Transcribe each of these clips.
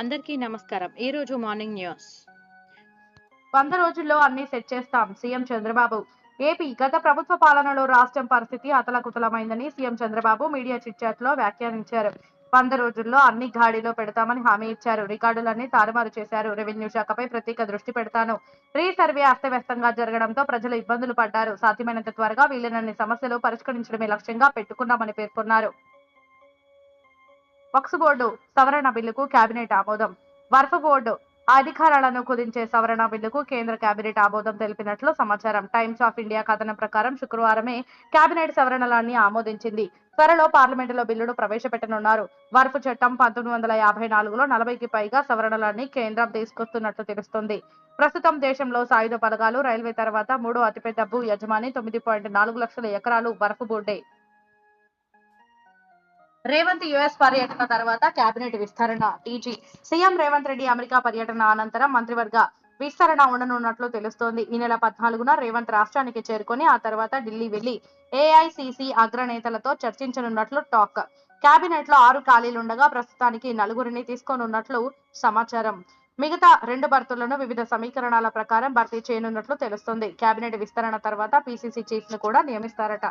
అందరికీ నమస్కారం. ఈ రోజు మార్నింగ్ న్యూస్. వంద రోజుల్లో అన్ని సెట్ చేస్తాం సీఎం చంద్రబాబు. ఏపీ గత ప్రభుత్వ పాలనలో రాష్ట్రం పరిస్థితి అతలకుతలమైందని సీఎం చంద్రబాబు మీడియా చిట్చాట్లో వ్యాఖ్యానించారు. వంద రోజుల్లో అన్ని గాడిలో పెడతామని హామీ ఇచ్చారు. రికార్డులన్నీ తారుమారు చేశారు. రెవెన్యూ శాఖపై ప్రత్యేక దృష్టి పెడతాను. రీసర్వే అస్తవ్యస్తంగా జరగడంతో ప్రజలు ఇబ్బందులు పడ్డారు. సాధ్యమైనంత త్వరగా వీలైనన్ని సమస్యలు పరిష్కరించడమే లక్ష్యంగా పెట్టుకున్నామని పేర్కొన్నారు. వక్స్ బోర్డు సవరణ బిల్లుకు కేబినెట్ ఆమోదం. వర్ఫ్ బోర్డు అధికారాలను కుదించే సవరణ బిల్లుకు కేంద్ర కేబినెట్ ఆమోదం తెలిపినట్లు సమాచారం. టైమ్స్ ఆఫ్ ఇండియా కథనం ప్రకారం శుక్రవారమే కేబినెట్ సవరణలన్నీ ఆమోదించింది. త్వరలో పార్లమెంటులో బిల్లును ప్రవేశపెట్టనున్నారు. వర్ఫ్ చట్టం పంతొమ్మిది వందల యాభై నాలుగులో నలభైకి పైగా సవరణలన్నీ కేంద్రం తీసుకొస్తున్నట్లు తెలుస్తుంది. ప్రస్తుతం దేశంలో సాయుధ బలగాలు రైల్వే తర్వాత మూడో అతిపెద్ద భూ యజమాని తొమ్మిది పాయింట్ నాలుగు లక్షల ఎకరాలు వర్ఫ్ బోర్డే. రేవంత్ యుఎస్ పర్యటన తర్వాత కేబినెట్ విస్తరణ TG CM Revanth Reddy America పర్యటన అనంతరం మంత్రివర్గ విస్తరణ ఉండనున్నట్లు తెలుస్తోంది. ఈ నెల పద్నాలుగున రేవంత్ రాష్ట్రానికి చేరుకొని ఆ తర్వాత ఢిల్లీ వెళ్ళి ఏఐసిసి అగ్రనేతలతో చర్చించనున్నట్లు టాక్. కేబినెట్లో ఆరు ఖాళీలుండగా ప్రస్తుతానికి నలుగురిని తీసుకోనున్నట్లు సమాచారం. మిగతా రెండు భర్తలను వివిధ సమీకరణాల ప్రకారం భర్తీ చేయనున్నట్లు తెలుస్తుంది. కేబినెట్ విస్తరణ తర్వాత పిసిసి చీఫ్ను కూడా నియమిస్తారట.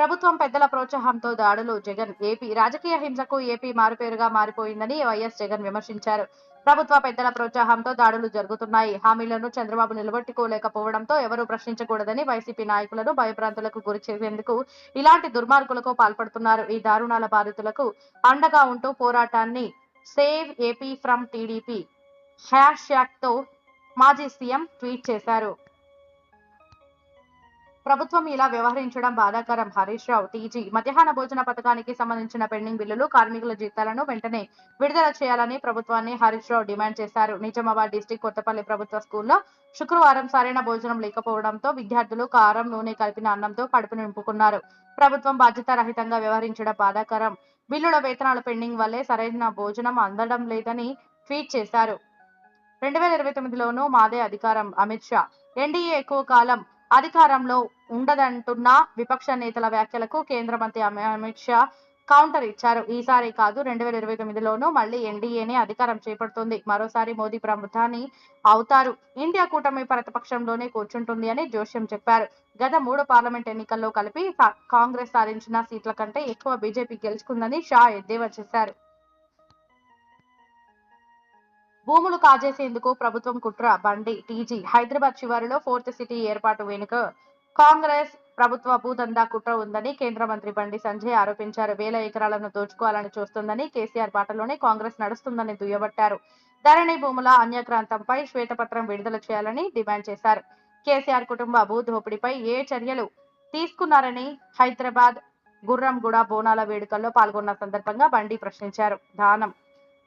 ప్రభుత్వం పెద్దల ప్రోత్సాహంతో దాడులు జగన్ ఏపీ రాజకీయ హింసకు ఏపీ మారుపేరుగా మారిపోయిందని వైఎస్ జగన్ విమర్శించారు. ప్రభుత్వ పెద్దల ప్రోత్సాహంతో దాడులు జరుగుతున్నాయి. హామీలను చంద్రబాబు నిలబెట్టుకోలేకపోవడంతో ఎవరూ ప్రశ్నించకూడదని వైసీపీ నాయకులను భయభ్రాంతులకు గురి చేసేందుకు ఇలాంటి దుర్మార్గులకు పాల్పడుతున్నారు. ఈ దారుణాల బాధితులకు అండగా ఉంటూ పోరాటాన్ని సేవ్ ఏపీ ఫ్రమ్ టీడీపీ. హ్యాష్తో మాజీ సీఎం ట్వీట్ చేశారు. ప్రభుత్వం ఇలా వ్యవహరించడం బాధాకరం. హరీష్ రావు టీజీ మధ్యాహ్న భోజన పథకానికి సంబంధించిన పెండింగ్ బిల్లులు కార్మికుల జీతాలను వెంటనే విడుదల చేయాలని ప్రభుత్వాన్ని హరీష్ రావు డిమాండ్ చేశారు. నిజామాబాద్ డిస్టిక్ కొత్తపల్లి ప్రభుత్వ స్కూల్లో శుక్రవారం సరైన భోజనం లేకపోవడంతో విద్యార్థులు కారం నూనె కలిపిన అన్నంతో కడుపు నింపుకున్నారు. ప్రభుత్వం బాధ్యతారహితంగా వ్యవహరించడం బాధాకరం. బిల్లుల వేతనాల పెండింగ్ వల్లే సరైన భోజనం అందడం లేదని ట్వీట్ చేశారు. రెండు వేల ఇరవై తొమ్మిదిలోనూ మాదే అధికారం. అమిత్ షా ఎన్డీఏ ఎక్కువ కాలం అధికారంలో ఉండదంటున్న విపక్ష నేతల వ్యాఖ్యలకు కేంద్ర మంత్రి అమిత్ షా కౌంటర్ ఇచ్చారు. ఈసారి కాదు రెండు వేల ఇరవై తొమ్మిదిలోనూ మళ్ళీ ఎన్డీఏనే అధికారం చేపడుతుంది. మరోసారి మోదీ ప్రధాని అవుతారు. ఇండియా కూటమి ప్రతిపక్షంలోనే కూర్చుంటుంది అని జోష్యం చెప్పారు. గత మూడు పార్లమెంట్ ఎన్నికల్లో కలిపి కాంగ్రెస్ సాధించిన సీట్ల కంటే ఎక్కువ బీజేపీ గెలుచుకుందని షా ఎద్దేవా చేశారు. భూములు కాజేసేందుకు ప్రభుత్వం కుట్ర. బండి టీజీ. హైదరాబాద్ చివరిలో ఫోర్త్ సిటీ ఏర్పాటు వెనుక కాంగ్రెస్ ప్రభుత్వ భూదందా కుట్ర ఉందని కేంద్ర మంత్రి బండి సంజయ్ ఆరోపించారు. వేల ఎకరాలను దోచుకోవాలని చూస్తుందని కేసీఆర్ బాటలోనే కాంగ్రెస్ నడుస్తుందని దుయ్యబట్టారు. ధరణి భూముల అన్యక్రాంతంపై శ్వేతపత్రం విడుదల చేయాలని డిమాండ్ చేశారు. కేసీఆర్ కుటుంబ భూ దోపిడీపై ఏ చర్యలు తీసుకున్నారని హైదరాబాద్ గుర్రంగూడ బోనాల వేడుకల్లో పాల్గొన్న సందర్భంగా బండి ప్రశ్నించారు. దానం.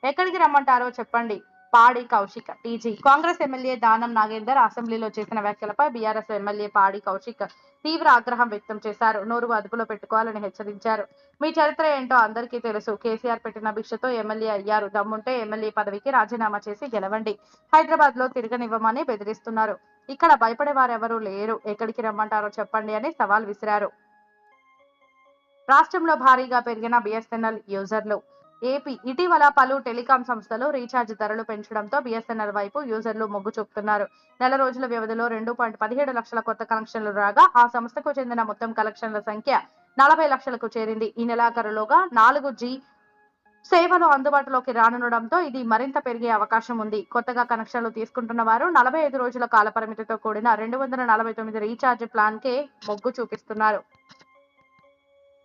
ఎక్కడికి రమ్మంటారో చెప్పండి. పాడి కౌశిక్ టీజీ. కాంగ్రెస్ ఎమ్మెల్యే దానం నాగేందర్ అసెంబ్లీలో చేసిన వ్యాఖ్యలపై బీఆర్ఎస్ ఎమ్మెల్యే పాడి కౌశిక్ తీవ్ర ఆగ్రహం వ్యక్తం చేశారు. నోరు అదుపులో పెట్టుకోవాలని హెచ్చరించారు. మీ చరిత్ర ఏంటో అందరికీ తెలుసు. కేసీఆర్ పెట్టిన భిక్షతో ఎమ్మెల్యే అయ్యారు. దమ్ముంటే ఎమ్మెల్యే పదవికి రాజీనామా చేసి గెలవండి. హైదరాబాద్లో తిరగనివ్వమని బెదిరిస్తున్నారు. ఇక్కడ భయపడే వారెవరూ లేరు. ఎక్కడికి రమ్మంటారో చెప్పండి అని సవాల్ విసిరారు. రాష్ట్రంలో భారీగా పెరిగిన బిఎస్ఎన్ఎల్ యూజర్లు. ఏపీ ఇటీవల పలు టెలికాం సంస్థలు రీఛార్జ్ ధరలు పెంచడంతో బిఎస్ఎన్ఎల్ వైపు యూజర్లు మొగ్గు చూపుతున్నారు. నెల రోజుల వ్యవధిలో రెండు పాయింట్ పదిహేడు లక్షల కొత్త కనెక్షన్లు రాగా ఆ సంస్థకు చెందిన మొత్తం కనెక్షన్ల సంఖ్య నలభై లక్షలకు చేరింది. ఈ నెలాఖరులోగా నాలుగు జీ సేవలు అందుబాటులోకి రానుండడంతో ఇది మరింత పెరిగే అవకాశం ఉంది. కొత్తగా కనెక్షన్లు తీసుకుంటున్న వారు నలభై ఐదు రోజుల కాల పరిమితితో కూడిన రెండు వందల నలభై తొమ్మిది రీఛార్జ్ ప్లాన్ కే మొగ్గు చూపిస్తున్నారు.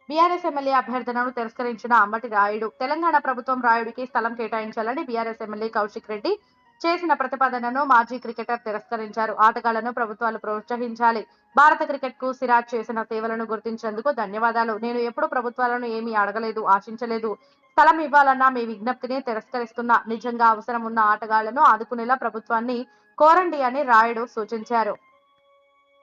బీఆర్ఎస్ ఎమ్మెల్యే అభ్యర్థనను తిరస్కరించిన అంబటి రాయుడు తెలంగాణ ప్రభుత్వం రాయుడికి స్థలం కేటాయించాలని బీఆర్ఎస్ ఎమ్మెల్యే కౌశిక్ రెడ్డి చేసిన ప్రతిపాదనను మాజీ క్రికెటర్ తిరస్కరించారు. ఆటగాళ్ళను ప్రభుత్వాలు ప్రోత్సహించాలి. భారత క్రికెట్కు సిరాజ్ చేసిన సేవలను గుర్తించేందుకు ధన్యవాదాలు. నేను ఎప్పుడు ప్రభుత్వాలను ఏమీ అడగలేదు ఆశించలేదు. స్థలం ఇవ్వాలన్న మీ విజ్ఞప్తిని తిరస్కరిస్తున్నా. నిజంగా అవసరం ఉన్న ఆటగాళ్ళను ఆదుకునేలా ప్రభుత్వాన్ని కోరండి అని రాయుడు సూచించారు.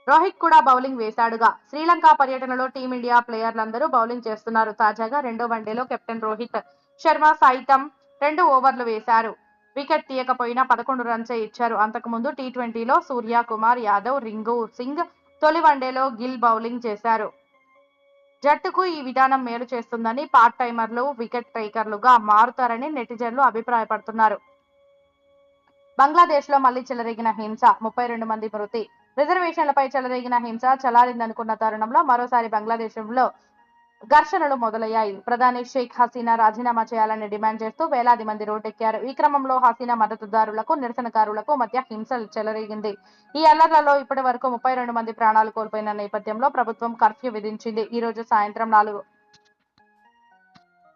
రోహిత్ కూడా బౌలింగ్ వేశాడుగా. శ్రీలంక పర్యటనలో టీమిండియా ప్లేయర్లందరూ బౌలింగ్ చేస్తున్నారు. తాజాగా రెండో వన్డేలో కెప్టెన్ రోహిత్ శర్మ సైతం రెండు ఓవర్లు వేశారు. వికెట్ తీయకపోయినా పదకొండు రన్సే ఇచ్చారు. అంతకుముందు టీ ట్వంటీలో సూర్య కుమార్ యాదవ్ రింగు సింగ్ తొలి వన్డేలో గిల్ బౌలింగ్ చేశారు. జట్టుకు ఈ విధానం మేలు చేస్తుందని పార్ట్ టైమర్లు వికెట్ టేకర్లుగా మారుతారని నెటిజన్లు అభిప్రాయపడుతున్నారు. బంగ్లాదేశ్లో మళ్ళీ చెలరేగిన హింస ముప్పై రెండు మంది మృతి. రిజర్వేషన్లపై చెలరేగిన హింస చలారిందనుకున్న తరుణంలో మరోసారి బంగ్లాదేశంలో ఘర్షణలు మొదలయ్యాయి. ప్రధాని షేక్ హసీనా రాజీనామా చేయాలని డిమాండ్ చేస్తూ వేలాది మంది రోడ్డెక్కారు. ఈ క్రమంలో హసీనా మద్దతుదారులకు నిరసనకారులకు మధ్య హింసలు చెలరేగింది. ఈ అల్లర్లలో ఇప్పటి వరకు ముప్పై రెండు మంది ప్రాణాలు కోల్పోయిన నేపథ్యంలో ప్రభుత్వం కర్ఫ్యూ విధించింది. ఈ రోజు సాయంత్రం నాలుగు